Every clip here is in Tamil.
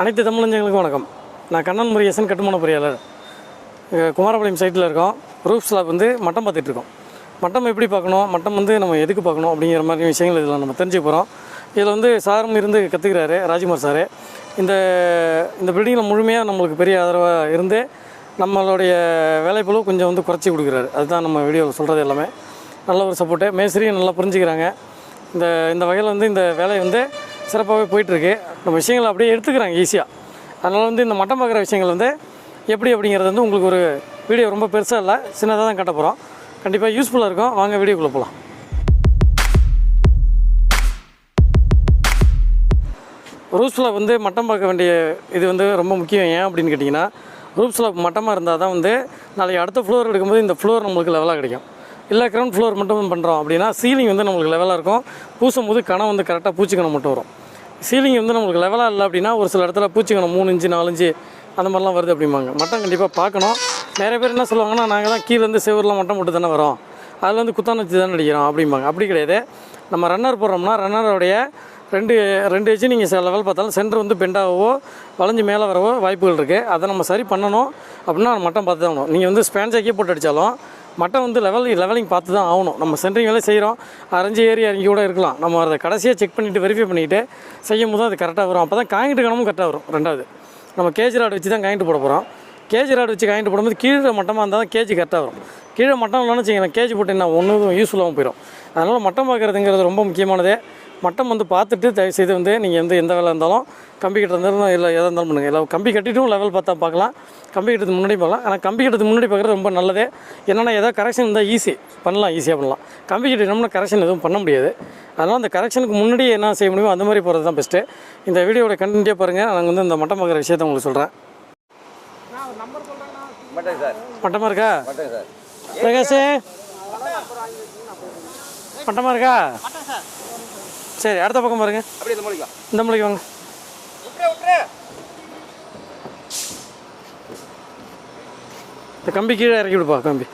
அனைத்து தமிழஞ்சங்களுக்கும் வணக்கம். நான் கண்ணன் முருகேசன் கட்டுமான பொறியாளர். குமாரபாளையம் சைட்டில் இருக்கோம். ரூஃப் ஸ்லாப் வந்து மட்டம் பார்த்துட்டு இருக்கோம். மட்டம் எப்படி பார்க்கணும்? மட்டம் வந்து நம்ம எதுக்கு பார்க்கணும்? அப்படிங்கிற மாதிரி விஷயங்கள் இதில் நம்ம தெரிஞ்சுக்க போகிறோம் இதில் வந்து சாரும் இருந்து கற்றுக்கிறாரு ராஜ்குமார் சார். இந்த இந்த பில்டிங்கில் முழுமையாக நம்மளுக்கு பெரிய ஆதரவாக இருந்து நம்மளுடைய வேலைப்பளவு கொஞ்சம் வந்து குறைச்சி கொடுக்குறாரு. அதுதான் நம்ம வீடியோவில் சொல்கிறது எல்லாமே. நல்ல ஒரு சப்போர்ட்டு மேஸ்திரியும் நல்லா புரிஞ்சுக்கிறாங்க. இந்த இந்த வகையில் வந்து இந்த வேலையை வந்து சிறப்பாகவே போயிட்டுருக்கு. நம்ம விஷயங்களை அப்படியே எடுத்துக்கிறாங்க ஈஸியாக அதனால் வந்து இந்த மட்டம் பார்க்குற விஷயங்கள் வந்து எப்படி அப்படிங்கிறது வந்து உங்களுக்கு ஒரு வீடியோ ரொம்ப பெருசாக இல்லை சின்னதாக தான் கட்ட போகிறோம் கண்டிப்பாக யூஸ்ஃபுல்லாக இருக்கும். வாங்க வீடியோக்குள்ளே போகலாம் ரூப் ஸ்லாப் வந்து மட்டம் பார்க்க வேண்டிய இது வந்து ரொம்ப முக்கியம். ஏன் அப்படின்னு கேட்டிங்கன்னா ரூப் ஸ்லாப் மட்டமாக இருந்தால் தான் வந்து நாளைக்கு அடுத்த ஃப்ளோர் எடுக்கும்போது இந்த ஃப்ளோர் நம்மளுக்கு லெவலாக கிடைக்கும். இல்லை கிரவுண்ட் ஃப்ளோர் மட்டும் பண்ணுறோம் அப்படின்னா சீலிங் வந்து நம்மளுக்கு லெவலாக இருக்கும். பூசும் போது கணம் வந்து கரெக்டாக பூச்சிக்கணம் மட்டும் வரும். சீலிங் வந்து நம்மளுக்கு லெவலாக இல்லை அப்படின்னா ஒரு சில இடத்துல பூச்சிக்கணும் மூணு இன்ச்சு நாலு இன்ச்சு அந்த மாதிரிலாம் வருது அப்படிம்பாங்க. மட்டம் கண்டிப்பாக பார்க்கணும். நிறைய பேர் என்ன சொல்லுவாங்கன்னா நாங்கள் தான் கீழேருந்து செவரில் மட்டம் போட்டு தானே வரோம். அதில் வந்து குத்தான வச்சு தானே அடிக்கிறோம். அப்படிம்பாங்க. அப்படி கிடையாது. நம்ம ரன்னர் போடுறோம்னா ரன்னரோடைய ரெண்டு ரெண்டு எஜ்ஜு நீங்கள் சில லெவல் பார்த்தாலும் சென்டர் வந்து பெண்டாகவோ வளைஞ்சு மேலே வரவோ வாய்ப்புகள் இருக்குது அதை நம்ம சரி பண்ணணும் அப்படின்னா மட்டம் பார்த்து தான் நீங்கள் வந்து ஸ்பேன்ஜாக்கே போட்டு அடித்தாலும் மட்டம் வந்து லெவல் லெவலிங் பார்த்து தான் ஆகணும். நம்ம சென்ட்ரிங் வேலை செய்கிறோம் அரைஞ்சி ஏறி இறங்கி கூட இருக்கலாம். நம்ம அதை கடைசியாக செக் பண்ணிவிட்டு வெரிஃபை பண்ணிவிட்டு செய்யும் போது அது கரெக்டாக வரும். அப்போ தான் காங்கிட்டு கணமும் கரெக்டாக வரும். ரெண்டாவது நம்ம கேஜி ராடு வச்சு தான் காயின்ட்டு போட போகிறோம் கேஜி ராடு வச்சு காயின்ட்டு போடும்போது கீழே மட்டமாக இருந்தால் தான் கேஜி கரெக்டாக வரும். கீழே மட்டம் இல்லைன்னு வச்சிங்கன்னா கேஜி போட்டு என்ன ஒன்றும் யூஸ்ஃபுல்லாகவும் போயிடும் அதனால் மட்டம் பார்க்குறதுங்கிறது ரொம்ப முக்கியமானதே. மட்டம் வந்து பார்த்துட்டு தயவு செய்து வந்து நீங்கள் வந்து எந்த வேலை இருந்தாலும் கம்பி கட்டுறது இருந்தாலும் இல்லை எதாக இருந்தாலும் பண்ணுங்கள் இல்லை கம்பி கட்டிட்டும் லெவல் பார்த்தா பார்க்கலாம். கம்பி கட்டுறதுக்கு முன்னாடி பார்க்கலாம். ஆனால் கம்பி கட்டுறதுக்கு முன்னாடி பார்க்குறது ரொம்ப நல்லது. என்னென்னா ஏதாவது கரெக்ஷன் இருந்தால் ஈஸி பண்ணலாம் ஈஸியாக பண்ணலாம். கம்பி கட்டிட்டோம்னா கரெக்ஷன் எதுவும் பண்ண முடியாது. அதனால் அந்த கரெக்ஷனுக்கு முன்னாடி என்ன செய்ய முடியுமோ அந்த மாதிரி போகிறது தான் பெஸ்ட்டு இந்த வீடியோட கண்டிப்பாக பாருங்கள் நாங்கள் வந்து இந்த மட்டம் பார்க்குற விஷயத்தை உங்களுக்கு சொல்கிறேன் மட்டமாக இருக்கா? பிரகாஷ். மட்டமாக இருக்கா? சரி அடுத்த பக்கம் பாருங்க. அப்படியே இந்த மூலிக்கலாம் இந்த மலைக்கு வாங்க. இந்த கம்பி கீழே இறக்கி விடுப்பா கம்பி.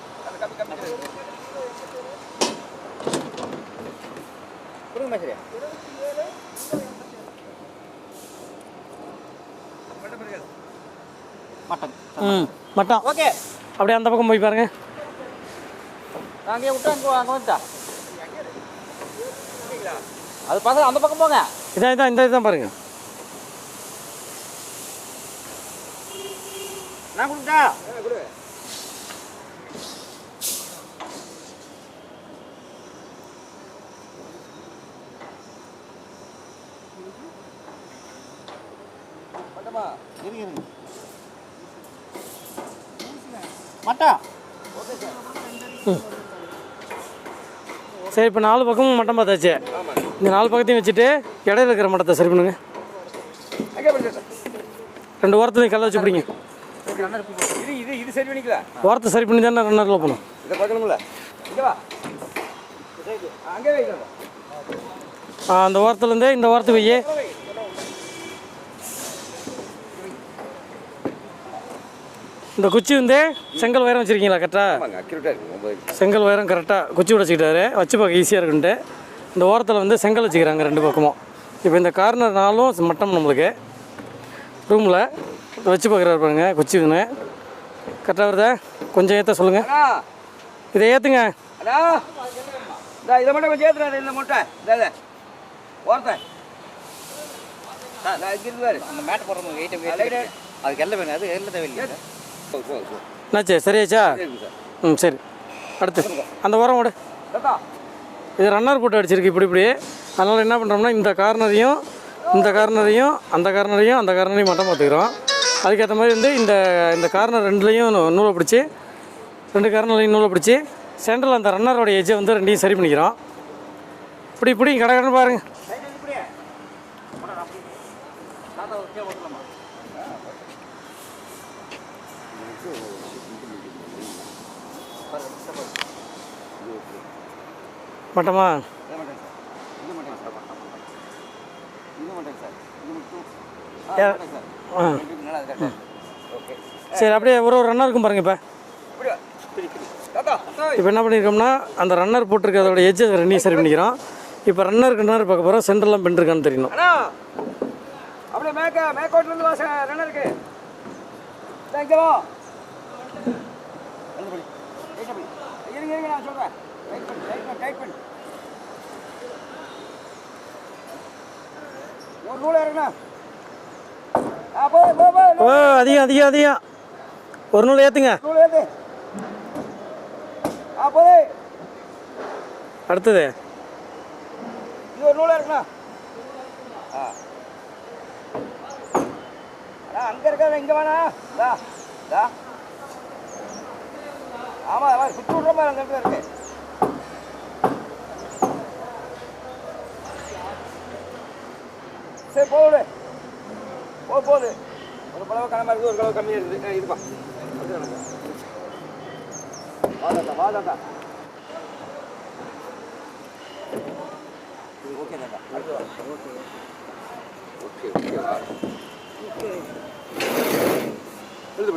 மட்டன். ம் மட்டம் ஓகே. அப்படியே அந்த பக்கம் போய் பாருங்க. அங்கே விட்டு அங்கே அங்கே வந்துட்டா? அது பசங்க அந்த பக்கம் போங்க. இதான் இதான் இந்த இதுதான் பாருங்க. நான் கொடுத்தா கொடு சரி இப்போ நாலு பக்கமும் மட்டம் பார்த்தாச்சு. இந்த நாலு பக்கத்தையும் வச்சுட்டு இடையில இருக்கிற மட்டத்தை சரி பண்ணுங்க. ரெண்டு ஓரத்துலையும் கல்லை வச்சு பிடிங்க. ஓரத்தை சரி பண்ணி தானே ரன்னரில் போகணும். side. அங்கே வைக்கிறேன் ஆ, அந்த ஓரத்துலேருந்தே இந்த ஓரத்துக்கு வையே இந்த குச்சி வந்து செங்கல் உயரம் வச்சுருக்கீங்களா கரெக்டாக செங்கல் உயரம் கரெக்டாக குச்சி வச்சுக்கிட்டாரு வச்சு பார்க்க ஈஸியாக இருக்குன்ட்டு. இந்த ஓரத்தில் வந்து செங்கல் வச்சுக்கிறாங்க ரெண்டு பக்கமும். இப்போ இந்த கார்னர் நாளும் மட்டம் நம்மளுக்கு. ரூமில் வச்சு பார்க்குறாரு பாருங்க குச்சி இதுன்னு. கரெக்டாக வருதா? கொஞ்சம் ஏற்ற சொல்லுங்கள் இதை ஏற்றுங்க இதை மட்டும் கொஞ்சம் ஏற்றுறாரு இந்த முட்டை. என்னாச்சு? சரியாச்சா? ம் சரி. அடுத்து. அந்த ஓரம் ஓடு. தாத்தா இது ரன்னர் போட்டு அடிச்சிருக்கு இப்படி இப்படி. அதனால் என்ன பண்ணுறோம்னா இந்த கார்னரையும் இந்த கார்னரையும் அந்த கார்னரையும் அந்த கார்னரையும் மட்டும் பார்த்துக்கிறோம். அதுக்கேற்ற மாதிரி வந்து இந்த இந்த கார்னர் ரெண்டுலேயும் நூலை பிடிச்சி ரெண்டு கார்னர்லையும் நூலை பிடிச்சி சென்டரில் அந்த ரன்னரோட எஜ்ஜை வந்து ரெண்டையும் சரி பண்ணிக்கிறோம். இப்படி இப்படி கடை கடன் பாருங்கள் ஓகே சரி அப்படியே ஒரு ஒரு ரன்னர் இருக்கும் பாருங்க இப்போ. இப்போ என்ன பண்ணியிருக்கோம்னா அந்த ரன்னர் போட்டிருக்கிறதோட எஜ்ஜை ரெண்டையும் சரி பண்ணிக்கிறோம். இப்போ ரன்னர் ரன்னர் பார்க்க போகிறோம் சென்டர்லாம் பெண்டிருக்கான்னு தெரியணும். அப்படியே வாச ரன்னருக்கு இருங்க இருங்க நான் சொல்கிறேன் ஒரு ஓ அதிகம் அதிகம் அதிகம். ஒரு நூல் ஏற்றுங்க நூல் ஏற்று அடுத்தது. இது ஒரு நூல் இருக்குண்ணா ஆ அங்கே இருக்காத இங்கே வேணா தா தா ஆமாம் ஆமாம் விட்ற மாதிரி அந்த இருக்கு. சரி போகுது போ போகுது ஒரு பழம் கிளம்பா இருக்குது ஒரு கிளவு கம்மியாக இருக்குது ஆ, இதுப்பா. வாதாட்டா வாதாட்டா ஓகே தான்டா ஓகே ஓகே ஓகே எழுது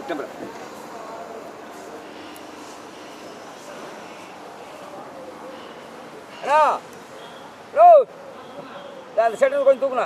அண்ணா அந்த செட்டில் கொஞ்சம் தூக்குண்ணா.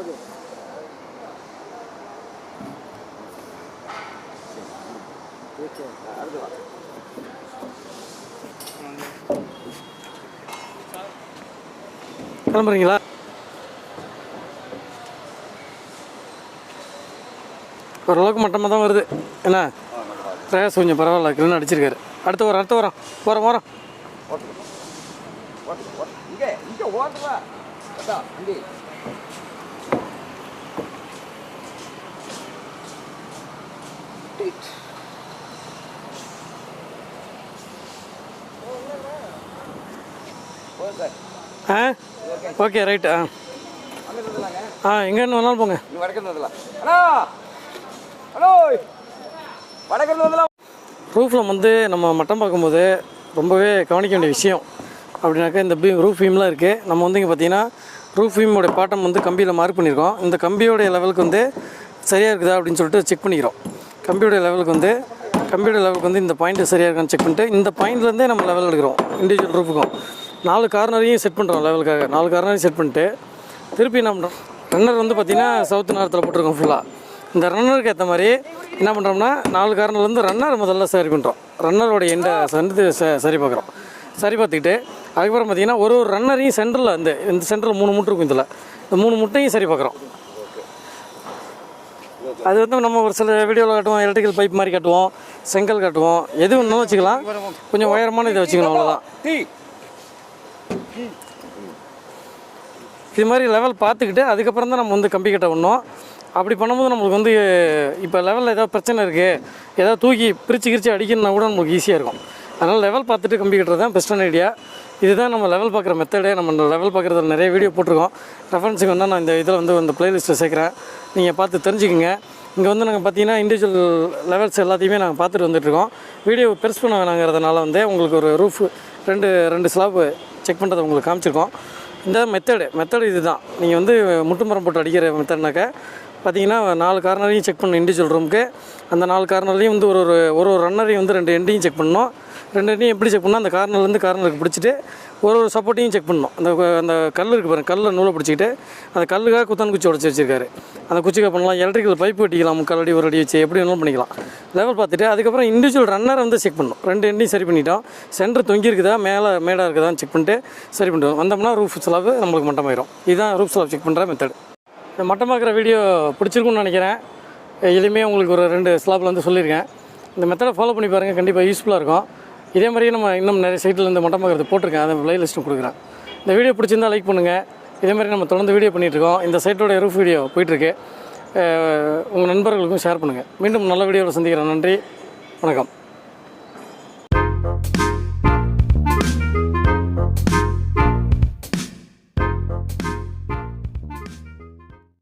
வா கிளம்புறீங்களா? ஓரளவுக்கு மட்டமாக தான் வருது. என்ன? பிரயாஸ் கொஞ்சம் பரவாயில்ல கிளீன் அடிச்சிருக்காரு. அடுத்து வரோம் அடுத்து வரோம். ஓட்டு ஓட்டு இங்கே இங்கே ஓட்டுவா சார் ஆ? ஓகே ரைட் ஆ. ஆ எங்கேன்னு வேணாலும் போங்க. நீ வடக்கு இருந்ததுலாம் அண்ணா! ஹலோ வடக்கு இருந்ததுலாம் ரூஃபில் வந்து நம்ம மட்டம் பார்க்கும்போது ரொம்பவே கவனிக்க வேண்டிய விஷயம். அப்படின்னாக்கா இந்த பீம் ரூஃப் பீம்லாம் இருக்குது நம்ம வந்து இங்கே பார்த்தீங்கன்னா ரூஃப் பீமோடைய பாட்டம் வந்து கம்பியில் மார்க் பண்ணியிருக்கோம். இந்த கம்பியோடைய லெவலுக்கு வந்து சரியாக இருக்குதா அப்படின்னு சொல்லிட்டு செக் பண்ணிக்கிறோம். கம்ப்யூட்டர் லெவலுக்கு வந்து கம்ப்யூட்டர் லெவலுக்கு வந்து இந்த பாயிண்ட் சரியாக இருக்கான்னு செக் பண்ணிட்டு இந்த பாயிண்ட்லேருந்தே நம்ம லெவல் எடுக்கிறோம் இண்டிவிஜுவல் ரூப்புக்கும் நாலு கார்னரையும் செட் பண்ணுறோம் லெவலுக்காக நாலு கார்னரையும் செட் பண்ணிட்டு திருப்பி என்ன பண்ணுறோம் ரன்னர் வந்து பார்த்திங்கன்னா சவுத்து நேரத்தில் போட்டிருக்கோம் ஃபுல்லாக இந்த ரன்னருக்கு ஏற்ற மாதிரி என்ன பண்ணுறோம்னா நாலு கார்னர்லேருந்து ரன்னர் முதல்ல சரி பண்ணுறோம் ரன்னரோட எண்டை வந்து ச- சரி பார்க்குறோம். சரி பார்த்துக்கிட்டு அதுக்கப்புறம் பார்த்தீங்கன்னா ஒரு ஒரு ரன்னரையும் சென்டரில் இந்த இந்த சென்டரில் மூணு முட்டு இருக்கும் இதில். இந்த மூணு முட்டையும் சரி பார்க்குறோம். அது வந்து நம்ம ஒரு சில வீடியோவில் காட்டுவோம் எலக்ட்ரிக்கல் பைப் மாதிரி காட்டுவோம் செங்கல் காட்டுவோம். எது வேணாலும் வச்சுக்கலாம். கொஞ்சம் உயரமான இதை வச்சுக்கணும் அவ்வளோதான் இது மாதிரி லெவல் பார்த்துக்கிட்டு அதுக்கப்புறம் தான் நம்ம வந்து கம்பி கட்ட விடணும். அப்படி பண்ணும்போது நம்மளுக்கு வந்து இப்போ லெவலில் ஏதாவது பிரச்சனை இருக்குது ஏதாவது தூக்கி பிரித்து கிரிச்சு அடிக்கணும்னா கூட நமக்கு ஈஸியாக இருக்கும். அதனால் லெவல் பார்த்துட்டு கம்பி கட்டுறது தான் பெஸ்ட்டான ஐடியா இதுதான் நம்ம லெவல் பார்க்குற மெத்தடே நம்ம லெவல் பார்க்குறதுல நிறைய வீடியோ போட்டிருக்கோம். ரெஃபரன்ஸுக்கு வந்து நான் இந்த இதில் வந்து இந்த பிளேலிஸ்ட்டில் சேர்க்குறேன். நீங்கள் பார்த்து தெரிஞ்சுக்கோங்க. இங்கே வந்து நாங்கள் பார்த்தீங்கன்னா இண்டிவிஜுவல் லெவல்ஸ் எல்லாத்தையுமே நாங்கள் பார்த்துட்டு வந்துட்டுருக்கோம். வீடியோ பெருசு பண்ண வேணாங்கிறதுனால வந்து உங்களுக்கு ஒரு ரூஃப் ரெண்டு ரெண்டு ஸ்லாப் செக் பண்ணுறதை உங்களுக்கு காமிச்சிருக்கோம். இந்த மெத்தடு மெத்தடு இதுதான். நீங்கள் வந்து முட்டுமரம் போட்டு அடிக்கிற மெத்தட்னாக்க பார்த்தீங்கன்னா நாலு கார்னரையும் செக் பண்ணணும் இண்டிவிஜுவல் ரூமுக்கு அந்த நாலு கார்னர்லேயும் வந்து ஒரு ஒரு ஒரு ஒரு ரன்னரையும் வந்து ரெண்டு எண்டையும் செக் பண்ணணும். ரெண்டு எப்படி செக் பண்ணணும்? அந்த கார்னர்லேருந்து கார்னருக்கு பிடிச்சிட்டு ஒரு ஒரு சப்போர்ட்டையும் செக் பண்ணணும். அந்த அந்த கல் இருக்குது பாருங்கள் கல்லை நூலை பிடிச்சிக்கிட்டு அந்த கல்லுக்காக குத்தான் குச்சி உடச்சி வச்சிருக்காரு. அந்த குச்சிக்காக பண்ணலாம் எலக்ட்ரிக்கல் பைப் வெட்டிக்கலாம் முக்கால் அடி ஒரு அடி வச்சு எப்படி வேணாலும் பண்ணிக்கலாம். லெவல் பார்த்துட்டு அதுக்கப்புறம் இண்டிவிஜுவல் ரன்னரை வந்து செக் பண்ணணும். ரெண்டு எண்டையும் சரி பண்ணிட்டோம். சென்டர் தொங்கி இருக்குதா மேலே மேடாக இருக்குதான்னு செக் பண்ணிட்டு சரி பண்ணிட்டு வந்தோம்னா ரூஃப் ஸ்லாப் நம்மளுக்கு மட்டமாயிரும். இதுதான் ரூஃப் ஸ்லாப் செக் பண்ணுற மெத்தட் இந்த மட்டமாக்குற வீடியோ பிடிச்சிருக்குன்னு நினைக்கிறேன். எதுவுமே உங்களுக்கு ஒரு ரெண்டு ஸ்லாப்பில் வந்து சொல்லியிருக்கேன். இந்த மெத்தடை ஃபாலோ பண்ணி பாருங்கள் கண்டிப்பாக யூஸ்ஃபுல்லாக இருக்கும். இதே மாதிரியே நம்ம இன்னும் நிறைய சைட்டில் இருந்து மட்டமாக்குறது போட்டிருக்கேன். அதை ப்ளேலிஸ்ட்டும் கொடுக்குறேன். இந்த வீடியோ பிடிச்சிருந்தா லைக் பண்ணுங்கள் இதே மாதிரி நம்ம தொடர்ந்து வீடியோ பண்ணிகிட்ருக்கோம் இந்த சைட்டோட ரூஃப் வீடியோ போயிட்டுருக்கு. உங்கள் நண்பர்களுக்கும் ஷேர் பண்ணுங்கள் மீண்டும் நல்ல வீடியோவில் சந்திக்கிறேன். நன்றி. வணக்கம்.